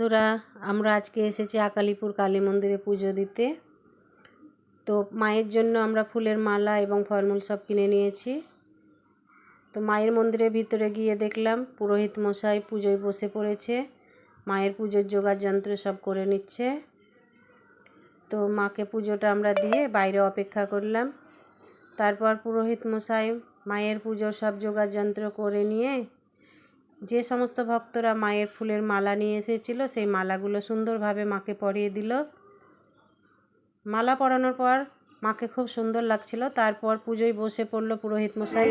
বন্ধুরা, আমরা আজকে এসেছি আকালিপুর কালী মন্দিরে পুজো দিতে। তো মায়ের জন্য আমরা ফুলের মালা এবং ফলমূল সব কিনে নিয়েছি। তো মায়ের মন্দিরের ভিতরে গিয়ে দেখলাম পুরোহিত মশাই পুজোয় বসে পড়েছে, মায়ের পুজোর জোগাড় যন্ত্র সব করে নিচ্ছে। তো মাকে পুজোটা আমরা দিয়ে বাইরে অপেক্ষা করলাম। তারপর পুরোহিত মশাই মায়ের পুজোর সব জোগাড় যন্ত্র করে নিয়ে যে সমস্ত ভক্তরা মায়ের ফুলের মালা নিয়ে এসেছিল সেই মালাগুলো সুন্দরভাবে মাকে পরিয়ে দিল মালা পরানোর পর মাকে খুব সুন্দর লাগছিল তারপর পুজোয় বসে পড়ল পুরোহিত মশাই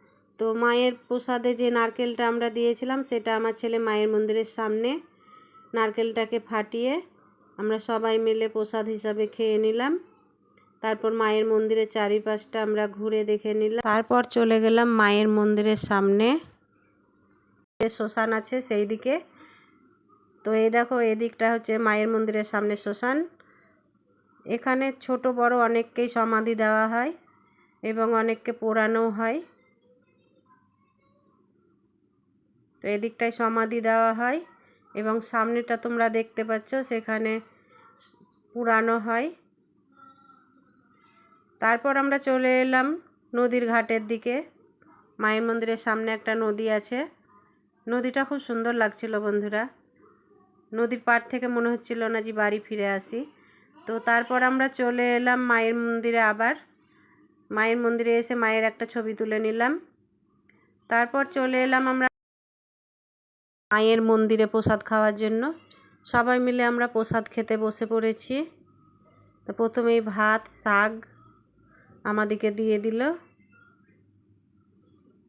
তো মায়ের প্রসাদে যে নারকেলটা আমরা দিয়েছিলাম, সেটা আমার ছেলে মায়ের মন্দিরের সামনে নারকেলটাকে ফাটিয়ে আমরা সবাই মিলে প্রসাদ হিসাবে খেয়ে নিলাম। তারপর মায়ের মন্দিরের চারিপাশটা আমরা ঘুরে দেখে নিলাম। তারপর চলে গেলাম মায়ের মন্দিরের সামনে। যে শ্মশান আছে সেই দিকে। তো এই দেখো এদিকটা হচ্ছে মায়ের মন্দিরের সামনে শ্মশান। এখানে ছোট বড় অনেককেই সমাধি দেওয়া হয় এবং অনেককে পোড়ানো হয়। তো এদিকটায় সমাধি দেওয়া হয় এবং সামনেটা তোমরা দেখতে পাচ্ছ, সেখানে পুরানো হয়। তারপর আমরা চলে এলাম নদীর ঘাটের দিকে। মায়ের মন্দিরের সামনে একটা নদী আছে। নদীটা খুব সুন্দর লাগছিল বন্ধুরা। নদীর পাড় থেকে মনে হচ্ছিল না যে বাড়ি ফিরে আসি। তো তারপর আমরা চলে এলাম মায়ের মন্দিরে আবার। মায়ের মন্দিরে এসে মায়ের একটা ছবি তুলে নিলাম। তারপর চলে এলাম আমরা মায়ের মন্দিরে প্রসাদ খাওয়ার জন্য। সবাই মিলে আমরা প্রসাদ খেতে বসে পড়েছি। তো প্রথমেই ভাত, শাক আমাদেরকে দিয়ে দিল।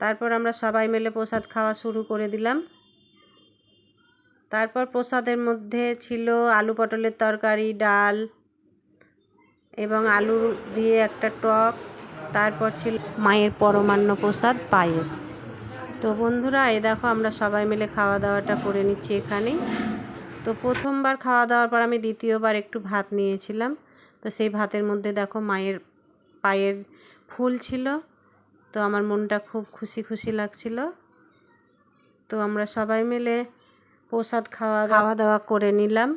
তারপর আমরা সবাই মিলে প্রসাদ খাওয়া শুরু করে দিলাম। তারপর প্রসাদের মধ্যে ছিল আলু পটলের তরকারি, ডাল এবং আলু দিয়ে একটা টক। তারপর ছিল মায়ের পরমান্ন প্রসাদ, পায়েস। তো বন্ধুরা এই দেখো আমরা সবাই মিলে খাওয়া দাওয়াটা করে নিচ্ছি এখানে। তো প্রথমবার খাওয়া দাওয়ার পর আমি দ্বিতীয়বার একটু ভাত নিয়েছিলাম। তো সেই ভাতের মধ্যে দেখো মায়ের পায়ের ফুল ছিল। তো আমার মনটা খুব খুশি খুশি লাগছিল। তো আমরা সবাই মিলে প্রসাদ খাওয়া খাওয়া দাওয়া করে নিলাম।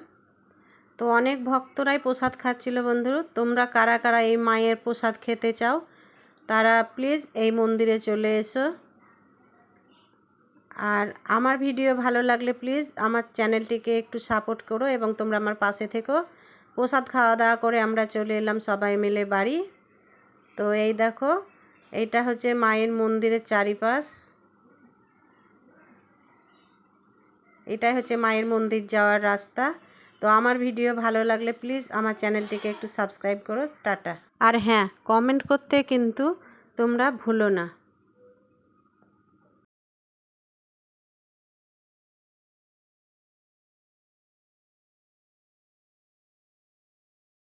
তো অনেক ভক্তরাই প্রসাদ খাচ্ছিল বন্ধু তোমরা কারা কারা এই মায়ের প্রসাদ খেতে চাও তারা প্লিজ এই মন্দিরে চলে এসো। আর আমার ভিডিও ভালো লাগলে প্লিজ আমার চ্যানেলটিকে একটু সাপোর্ট করো এবং তোমরা আমার পাশে থেকো। প্রসাদ খাওয়া দাওয়া করে আমরা চলে এলাম সবাই মিলে বাড়ি। তো এই দেখো এইটা হচ্ছে মায়ের মন্দিরের চারিপাশ। এটাই হচ্ছে মায়ের মন্দির যাওয়ার রাস্তা। তো আমার ভিডিও ভালো লাগলে প্লিজ আমার চ্যানেলটিকে একটু সাবস্ক্রাইব করো। টাটা। আর হ্যাঁ কমেন্ট করতে কিন্তু তোমরা ভুলো না।